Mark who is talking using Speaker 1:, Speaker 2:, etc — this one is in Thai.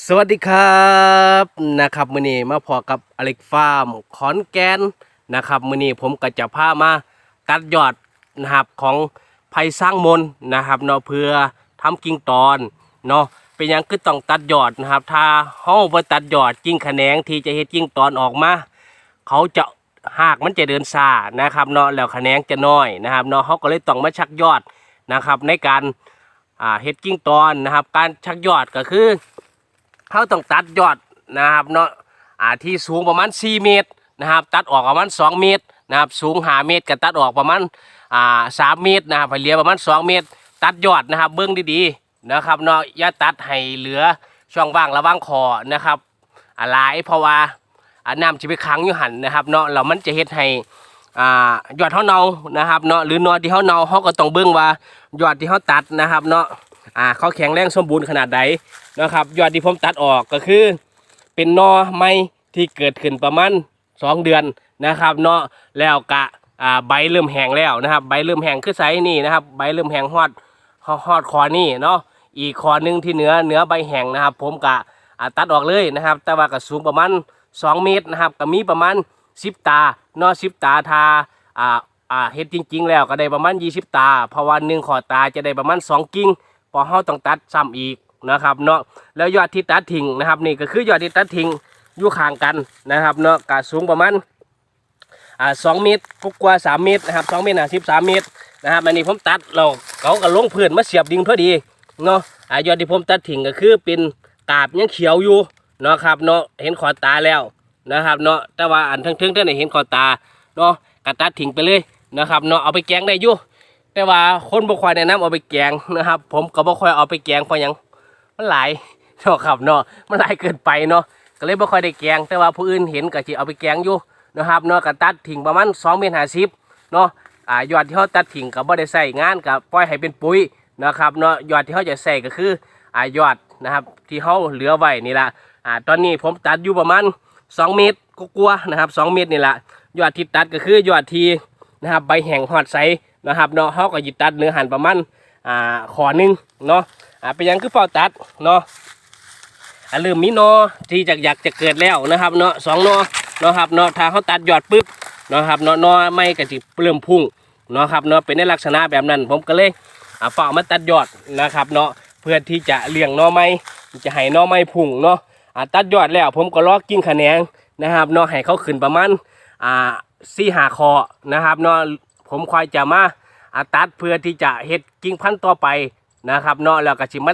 Speaker 1: สวัสดีครับนะครับมือนี้มาพอกับอเล็กฟาร์มขอนแก่นนะครับมือนี้ผมก็จะพามาตัดยอดนะครับของไผ่สร้างมนนะครับเนาะเพื่อทำกิ่งตอนเนาะเป็นยังคือต้องตัดยอดนะครับถ้าเฮาบ่ตัดยอดกิ่งแขนงที่จะเฮ็ดกิ่งตอนออกมาเขาจะหากมันจะเดินซานะครับเนาะแล้วแขนงจะน้อยนะครับเนาะเขาก็เลยต้องมาชักยอดนะครับในการเฮ็ดกิ่งตอนนะครับ การชักยอดก็คือ เขาต้องตัดยอดนะครับเนาะอ่าที่สูงประมาณ 4 เมตรนะครับตัดออกประมาณ 2 เมตรนะครับสูง5เมตรก็ตัดออกประมาณอ่า3เมตรนะครับเหลือประมาณ 2 เมตร ตัดยอดนะครับเบื้องดีๆนะครับเนาะอย่าตัดให้เหลือช่องว่างระหว่างคอนะครับอะไรเพราะว่าน้ำจะไปขังอยู่หันนะครับเนาะแล้วมันจะเฮ็ดให้อ่ายอดเขาเนานะครับเนาะหรือนอที่เขาเนาเขาก็ต้องเบิ่งว่ายอดที่เขาตัดนะครับเนาะ อ่าเขาแข็งแรงสมบูรณ์ขนาดใดนะครับ ยอดที่ผมตัดออกก็คือ เป็นนอไม้ที่เกิดขึ้นประมาณ2เดือนนะครับเนาะแล้วกะอ่าใบเริ่มแห้งแล้วนะครับ ใบเริ่มแห้งคือไซนี่นะครับใบเริ่มแห้งฮอดฮอดฮอดคอนี่เนาะอีกคอนึงที่เหนือเหนือใบแห้งนะครับ ผมกะตัดออกเลยนะครับ แต่ว่าก็สูงประมาณ 2 เมตรนะครับก็มีประมาณ 10 ตาเนาะ10 ตาทาอ่าอ่าเฮ็ดจริง ๆ แล้วก็ได้ประมาณ 20 ตา เพราะว่าหนึ่งขอตาจะได้ประมาณ 2 กิ่ง พอเฮาต้องตัดซ้ำอีกนะครับเนาะแล้วยอดที่ตัดทิ้งนะครับ นี่ก็คือยอดที่ตัดทิ้งอยู่ข้างกันนะครับเนาะกะสูงประมาณอ่าสองเมตรกว่าสามเมตรนะครับสองเมตรห้าสิบสามเมตรนะครับอันนี้ผมตัดเราเขาก็ลงพื้นมาเสียบดินพอดีเนาะอ่ายอดที่ผมตัดทิ้งก็คือเป็นกาบยังเขียวอยู่เนาะครับเนาะเห็นขอตาแล้วนะครับเนาะแต่ว่าอันทั้งๆท่านได้เห็นขอตาเนาะก็ตัดทิ้งไปเลยนะครับเนาะเอาไปแกงได้อยู่ แต่ว่าคนบ่ค่อยแนะนำเอาไปแกงนะครับ ผมก็บ่ค่อยเอาไปแกงเพราะหยังมันหลายเนาะครับเนาะมันหลายเกินไปเนาะก็เลยบ่ค่อยได้แกง แต่ว่าผู้อื่นเห็นก็สิเอาไปแกงอยู่นะครับเนาะก็ตัดทิ้งประมาณ2เมตร50เนาะอ่ายอดที่เขาตัดทิ้งก็บ่ได้ใส่งานก็ปล่อยให้เป็นปุ๋ยนะครับเนาะยอดที่เขาจะใส่ก็คืออ่ายอดนะครับที่เขาเหลือไว้นี่ละอ่าตอนนี้ผมตัดอยู่ประมาณ 2 เมตรกลัวาๆนะครับ 2 เมตรนี่ละยอดที่ตัดก็คือยอดที่นะครับใบแห้งหอดใส นะครับเนาะเขาก็หยิบตัดเนื้อหันประมาณอ่าขอหนึ่งเนาะอ่าเป็นยังคือเฝ้าตัดเนาะอ่าเริ่มมีหนอที่จะอยากจะเกิดแล้วนะครับเนาะสองหนอเนาะครับเนาะถ้าเขาตัดยอดปุ๊บเนาะครับเนาะนอไม่ก็จะเริ่มพุ่งเนาะครับเนาะเป็นในลักษณะแบบนั้น ผมก็เลยอ่าเฝ้ามาตัดยอดนะครับเนาะเพื่อที่จะเลี้ยงหนอไม้จะให้หนอไม้พุ่งเนาะอ่าตัดยอดแล้วผมก็ลอกกิ่งขะแหนงนะครับเนาะให้เขาขึ้นประมาณอ่าสี่หาคอนะครับเนาะ ผมคอยจะมาอาตัดเพื่อที่จะเฮ็ดกิ่งพันธุ์ต่อไปนะครับเนาะแล้วก็สิมา